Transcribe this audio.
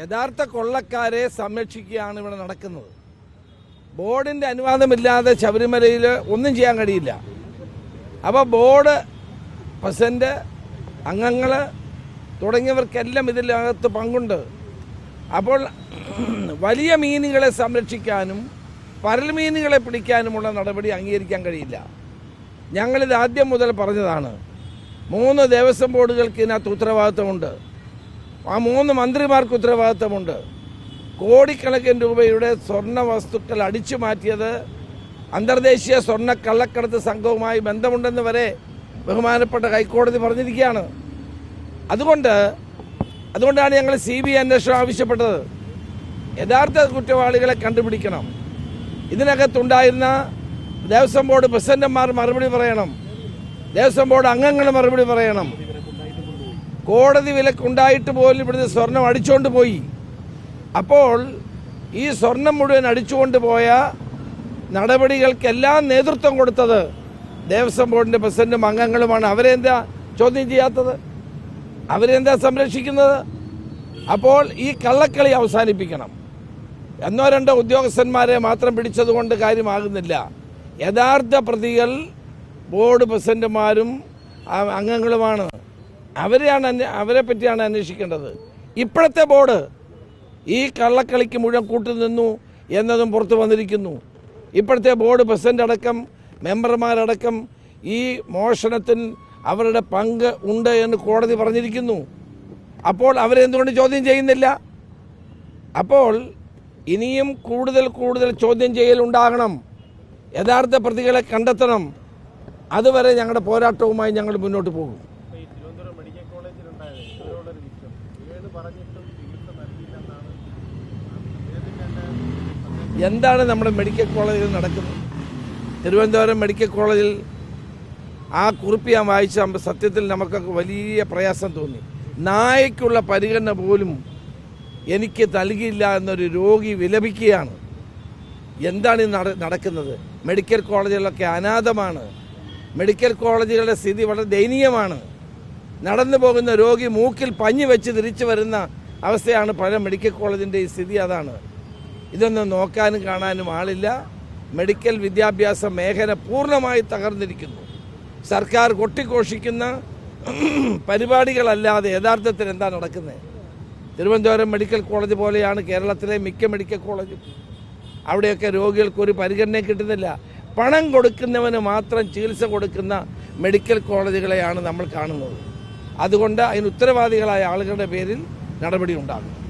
യഥാർത്ഥ കൊള്ളക്കാരെ സംരക്ഷിക്കുകയാണ് ഇവിടെ നടക്കുന്നത്. ബോർഡിന്റെ അനുവാദമില്ലാതെ ശബരിമലയിൽ ഒന്നും ചെയ്യാൻ കഴിയില്ല. അപ്പോൾ ബോർഡ് പ്രസിഡന്റ് അംഗങ്ങൾ തുടങ്ങിയവർക്കെല്ലാം ഇതിനകത്ത് പങ്കുണ്ട്. അപ്പോൾ വലിയ മീനുകളെ സംരക്ഷിക്കാനും പരൽ മീനുകളെ പിടിക്കാനുമുള്ള നടപടി അംഗീകരിക്കാൻ കഴിയില്ല. ഞങ്ങളിത് ആദ്യം മുതൽ പറഞ്ഞതാണ്. മൂന്ന് ദേവസ്വം ബോർഡുകൾക്ക് ഇതിനകത്ത് ഉത്തരവാദിത്തമുണ്ട് ആ മൂന്ന് മന്ത്രിമാർക്ക് ഉത്തരവാദിത്തമുണ്ട്. കോടിക്കണക്കിന് രൂപയുടെ സ്വർണ വസ്തുക്കൾ അടിച്ചു മാറ്റിയത് അന്തർദേശീയ സ്വർണ കള്ളക്കടത്ത് സംഘവുമായി ബന്ധമുണ്ടെന്ന് വരെ ബഹുമാനപ്പെട്ട ഹൈക്കോടതി പറഞ്ഞിരിക്കുകയാണ്. അതുകൊണ്ട് അതുകൊണ്ടാണ് ഞങ്ങൾ സി ബി അന്വേഷണം ആവശ്യപ്പെട്ടത്. യഥാർത്ഥ കുറ്റവാളികളെ കണ്ടുപിടിക്കണം. ഇതിനകത്തുണ്ടായിരുന്ന ദേവസ്വം ബോർഡ് പ്രസിഡന്റുമാർ മറുപടി പറയണം. ദേവസ്വം ബോർഡ് അംഗങ്ങൾ മറുപടി പറയണം. കോടതി വിലക്കുണ്ടായിട്ട് പോലും ഇവിടുന്ന് സ്വർണം അടിച്ചുകൊണ്ട് പോയി. അപ്പോൾ ഈ സ്വർണം മുഴുവൻ അടിച്ചുകൊണ്ട് പോയ നടപടികൾക്കെല്ലാം നേതൃത്വം കൊടുത്തത് ദേവസ്വം ബോർഡിന്റെ പ്രസിഡന്റും അംഗങ്ങളുമാണ്. അവരെന്താ ചോദ്യം ചെയ്യാത്തത്? അവരെന്താ സംരക്ഷിക്കുന്നത്? അപ്പോൾ ഈ കള്ളക്കളി അവസാനിപ്പിക്കണം. എന്നോ രണ്ടോ ഉദ്യോഗസ്ഥന്മാരെ മാത്രം പിടിച്ചതുകൊണ്ട് കാര്യമാകുന്നില്ല. യഥാർത്ഥ പ്രതികൾ ബോർഡ് പ്രസിഡന്റുമാരും അംഗങ്ങളുമാണ്. അവരെയാണ് അവരെ പറ്റിയാണ് അന്വേഷിക്കേണ്ടത്. ഇപ്പോഴത്തെ ബോർഡ് ഈ കള്ളക്കളിക്ക് മുഴുവൻ കൂട്ടു നിന്നു എന്നതും പുറത്തു വന്നിരിക്കുന്നു. ഇപ്പോഴത്തെ ബോർഡ് പ്രസിഡന്റ് അടക്കം മെമ്പർമാരടക്കം ഈ മോഷണത്തിൽ അവരുടെ പങ്ക് ഉണ്ട് എന്ന് കോടതി പറഞ്ഞിരിക്കുന്നു. അപ്പോൾ അവരെന്തുകൊണ്ട് ചോദ്യം ചെയ്യുന്നില്ല? അപ്പോൾ ഇനിയും കൂടുതൽ കൂടുതൽ ചോദ്യം ചെയ്യലുണ്ടാകണം യഥാർത്ഥ പ്രതികളെ കണ്ടെത്തണം. അതുവരെ ഞങ്ങളുടെ പോരാട്ടവുമായി ഞങ്ങൾ മുന്നോട്ട് പോകും. പറഞ്ഞിട്ടും എന്താണ് നമ്മുടെ മെഡിക്കൽ കോളേജിൽ നടക്കുന്നത്? തിരുവനന്തപുരം മെഡിക്കൽ കോളേജിൽ ആ കുറിപ്പ് ഞാൻ വായിച്ച സത്യത്തിൽ നമുക്കൊക്കെ വലിയ പ്രയാസം തോന്നി. നായക്കുള്ള പരിഗണന പോലും എനിക്ക് നൽകിയില്ല എന്നൊരു രോഗി വിലപിക്കുകയാണ്. എന്താണ് നടക്കുന്നത്? മെഡിക്കൽ കോളേജുകളൊക്കെ അനാഥമാണ്. മെഡിക്കൽ കോളേജുകളുടെ സ്ഥിതി വളരെ ദയനീയമാണ്. നടന്നു പോകുന്ന രോഗി മൂക്കിൽ പഞ്ഞു വെച്ച് തിരിച്ചു വരുന്ന അവസ്ഥയാണ് പല മെഡിക്കൽ കോളേജിന്റെ ഈ സ്ഥിതി. അതാണ്. ഇതൊന്നും നോക്കാനും കാണാനും ആളില്ല. മെഡിക്കൽ വിദ്യാഭ്യാസ മേഖല പൂർണമായി തകർന്നിരിക്കുന്നു. സർക്കാർ കൊട്ടിഘോഷിക്കുന്ന പരിപാടികളല്ലാതെ യഥാർത്ഥത്തിൽ എന്താ നടക്കുന്നത് തിരുവനന്തപുരം മെഡിക്കൽ കോളേജ് പോലെയാണ് കേരളത്തിലെ മിക്ക മെഡിക്കൽ കോളേജും. അവിടെയൊക്കെ രോഗികൾക്ക് ഒരു പരിഗണന കിട്ടുന്നില്ല. പണം കൊടുക്കുന്നവന് മാത്രം ചികിത്സ കൊടുക്കുന്ന മെഡിക്കൽ കോളേജുകളെയാണ് നമ്മൾ കാണുന്നത്. അതുകൊണ്ട് അതിന് ഉത്തരവാദികളായ ആളുകളുടെ പേരിൽ നടപടി ഉണ്ടാകും.